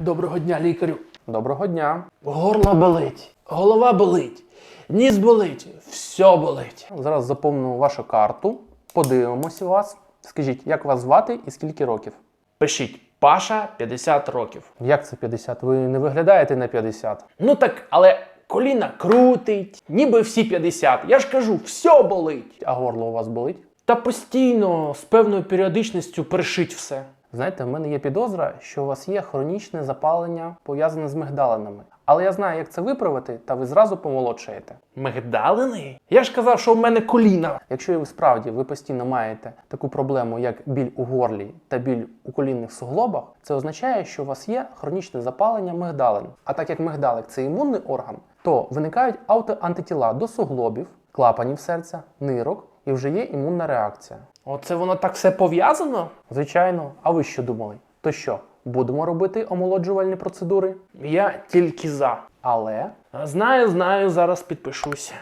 Доброго дня, лікарю. Доброго дня. Горло болить, голова болить, ніс болить, все болить. Зараз заповню вашу карту, подивимося вас. Скажіть, як вас звати і скільки років? Пишіть, Паша 50 років. Як це 50? Ви не виглядаєте на 50. Ну так, але коліна крутить, ніби всі 50. Я ж кажу, все болить. А горло у вас болить? Та постійно з певною періодичністю першить все. Знаєте, в мене є підозра, що у вас є хронічне запалення пов'язане з мигдалинами. Але я знаю, як це виправити, та ви зразу помолодшаєте. Мигдалини? Я ж казав, що в мене коліна. Якщо ви справді ви постійно маєте таку проблему, як біль у горлі та біль у колінних суглобах, це означає, що у вас є хронічне запалення мигдалин. А так як мигдалик це імунний орган, то виникають аутоантитіла до суглобів, клапанів серця, нирок і вже є імунна реакція. Оце воно так все пов'язано? Звичайно, а ви що думали? То що, будемо робити омолоджувальні процедури? Я тільки за. Але Знаю, знаю, зараз підпишуся.